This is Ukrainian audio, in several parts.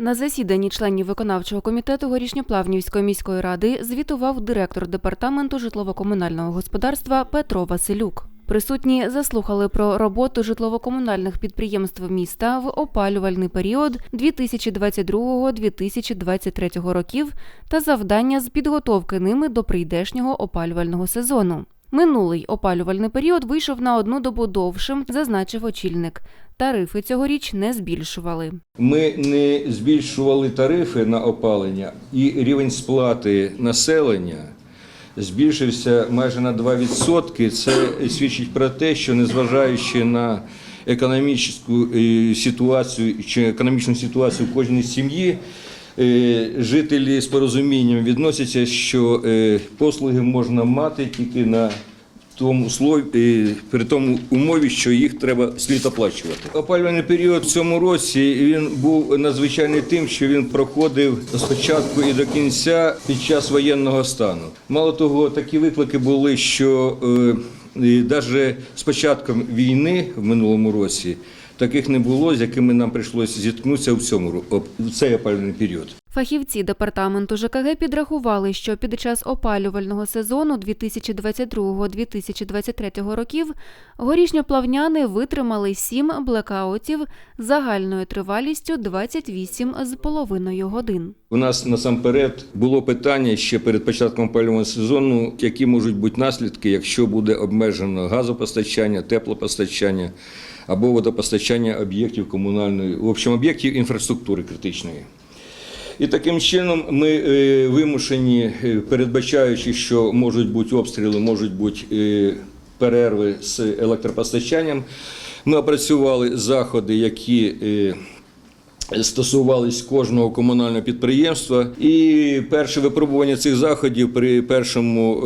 На засіданні членів виконавчого комітету Горішньоплавнівської міської ради звітував директор департаменту житлово-комунального господарства Петро Василюк. Присутні заслухали про роботу житлово-комунальних підприємств міста в опалювальний період 2022-2023 років та завдання з підготовки ними до прийдешнього опалювального сезону. Минулий опалювальний період вийшов на одну добу довшим, зазначив очільник. Тарифи цьогоріч не збільшували. Ми не збільшували тарифи на опалення і рівень сплати населення збільшився майже на 2%. Це свідчить про те, що незважаючи на економічну е, ситуацію чи економічну ситуацію в кожній сім'ї, жителі з порозумінням відносяться, що е, послуги можна мати тільки на тому слові, е, при тому умові, що їх треба слід оплачувати. Опалювальний період в цьому році він був надзвичайний тим, що він проходив з початку і до кінця під час воєнного стану. Мало того, такі виклики були, що навіть з початком війни в минулому році таких не було, з якими нам прийшлося зіткнутися в цьому в цей опалювальний період. Фахівці департаменту ЖКГ підрахували, що під час опалювального сезону 2022-2023 років горішньоплавняни витримали сім блекаутів загальною тривалістю 28,5 годин. У нас насамперед було питання ще перед початком опалювального сезону, які можуть бути наслідки, якщо буде обмежено газопостачання, теплопостачання або водопостачання об'єктів комунальної, в общем, об'єктів інфраструктури критичної. І таким чином ми е, вимушені, е, передбачаючи, що можуть бути обстріли, можуть бути е, перерви з електропостачанням, ми опрацювали заходи, які стосувались кожного комунального підприємства. І перше випробування цих заходів при першому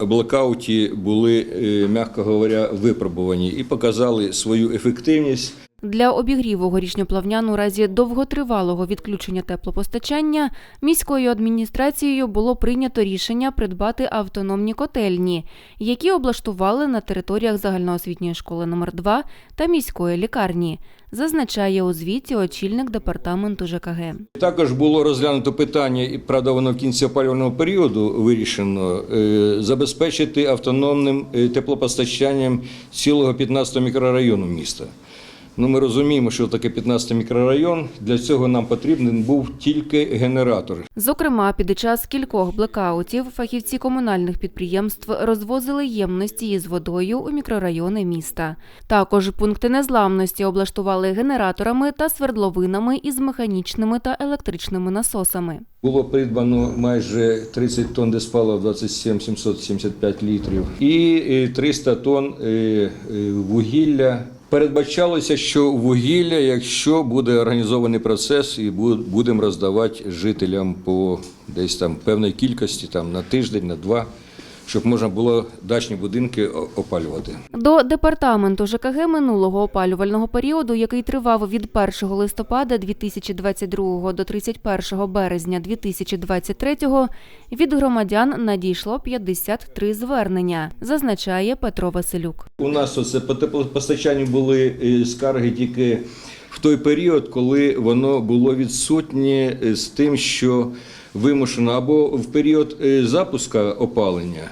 е, блокауті були, е, м'яко говоря, випробувані і показали свою ефективність. Для обігріву горішньоплавнян у разі довготривалого відключення теплопостачання міською адміністрацією було прийнято рішення придбати автономні котельні, які облаштували на територіях загальноосвітньої школи номер 2 та міської лікарні, зазначає у звіті очільник департаменту ЖКГ. Також було розглянуто питання, і правда, воно в кінці опалювального періоду вирішено е, забезпечити автономним е, теплопостачанням цілого 15 мікрорайону міста. Ну, ми розуміємо, що таке 15 мікрорайон. Для цього нам потрібен був тільки генератор. Зокрема, під час кількох блекаутів фахівці комунальних підприємств розвозили ємності із водою у мікрорайони міста. Також пункти незламності облаштували генераторами та свердловинами із механічними та електричними насосами. Було придбано майже 30 тонн диспалива 27 775 літрів і е, 300 тонн е, е, вугілля. Передбачалося, що вугілля, якщо буде організований процес, і бу- будемо роздавати жителям по десь там певної кількості, там на тиждень, на два, щоб можна було дачні будинки опалювати. До департаменту ЖКГ минулого опалювального періоду, який тривав від 1 листопада 2022 до 31 березня 2023, від громадян надійшло 53 звернення, зазначає Петро Василюк. У нас оце по теплопостачанню були е, скарги тільки в той період, коли воно було відсутнє е, з тим, що вимушено або в період е, запуска опалення.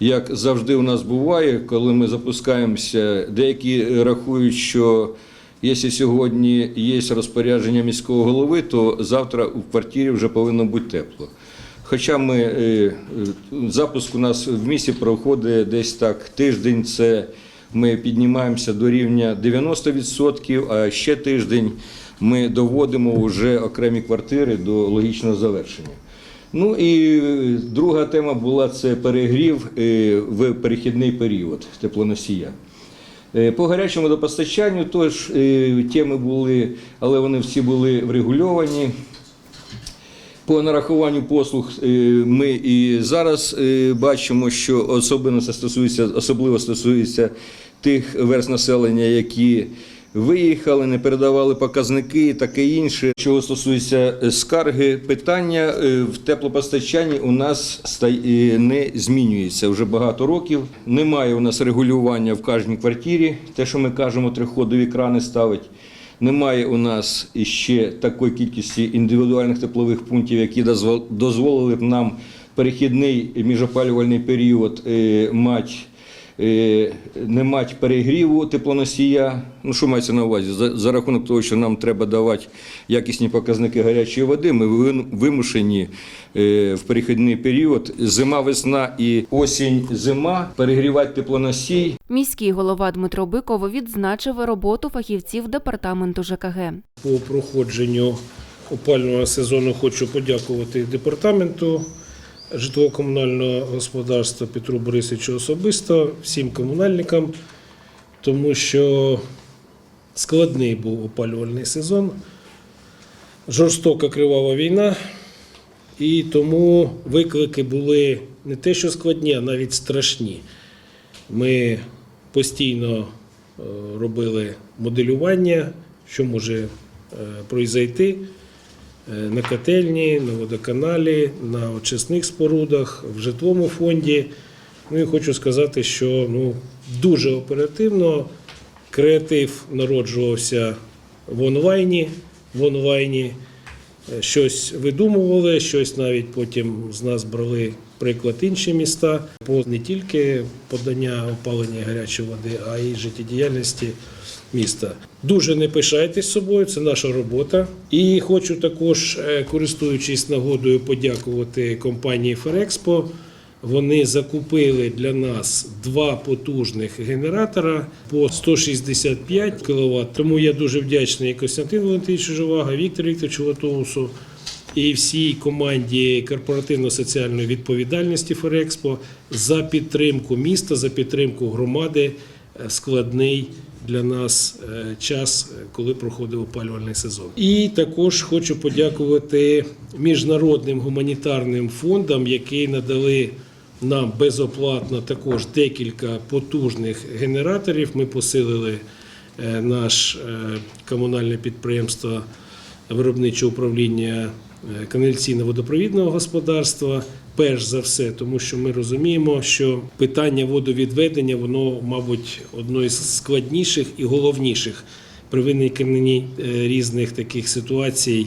Як завжди у нас буває, коли ми запускаємося, деякі рахують, що якщо сьогодні є розпорядження міського голови, то завтра в квартирі вже повинно бути тепло. Хоча ми, е, е, запуск у нас в місті проходить десь так тиждень, це ми піднімаємося до рівня 90%, а ще тиждень ми доводимо вже окремі квартири до логічного завершення. Ну і друга тема була це перегрів е, в перехідний період теплоносія. Е, По гарячому водопостачанню теж е, теми були, але вони всі були врегульовані. По нарахуванню послуг е, ми і зараз е, бачимо, що особливо це стосується, особливо стосується тих верст населення, які виїхали, не передавали показники і таке інше. Чого стосується е, скарги, питання в теплопостачанні у нас не змінюється вже багато років. Немає у нас регулювання в кожній квартирі, те, що ми кажемо, триходові крани ставить. Немає у нас іще такої кількості індивідуальних теплових пунктів, які дозвол- дозволили б нам перехідний міжопалювальний період е, мати. Не мати перегріву теплоносія. Ну, що мається на увазі? За, за рахунок того, що нам треба давати якісні показники гарячої води, ми вимушені е, в перехідний період зима, весна і осінь, зима перегрівати теплоносій Міський голова Дмитро Биков відзначив роботу фахівців департаменту ЖКГ. По проходженню опального сезону хочу подякувати департаменту житлово-комунального господарства Петру Борисовичу особисто, всім комунальникам, тому що складний був опалювальний сезон, жорстока кривава війна, і тому виклики були не те, що складні, а навіть страшні. Ми постійно е, робили моделювання, що може е, произойти на котельні, на водоканалі, на очисних спорудах, в житловому фонді. Ну і хочу сказати, що ну, дуже оперативно креатив народжувався в онлайні. В онлайні Е, щось видумували, щось навіть потім з нас брали приклад інші міста по не тільки подання опалення гарячої води, а й життєдіяльності міста. Дуже не пишайтесь собою, це наша робота. І хочу також, е, користуючись нагодою, подякувати компанії Ферекспо. Вони закупили для нас два потужних генератора по 165 кВт. Тому я дуже вдячний Костянтину Валентиновичу Живаго, Віктору Вікторовичу Латоусу і всій команді корпоративно-соціальної відповідальності Ферекспо за підтримку міста, за підтримку громади. Е, Складний для нас е, час, коли проходив опалювальний сезон. І також хочу подякувати міжнародним гуманітарним фондам, які надали нам безоплатно також декілька потужних генераторів. Ми посилили е, наш комунальне підприємство виробничого управління е, каналізаційно-водопровідного господарства. Перш за все, тому що ми розуміємо, що питання водовідведення воно, мабуть, одно із складніших і головніших при виникненні е, різних таких ситуацій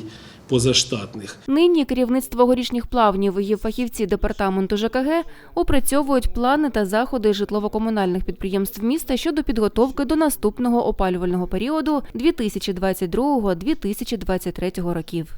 позаштатних. Нині керівництво горішніх плавнів і фахівці департаменту ЖКГ опрацьовують плани та заходи житлово-комунальних підприємств міста щодо підготовки до наступного опалювального періоду 2022-2023 років.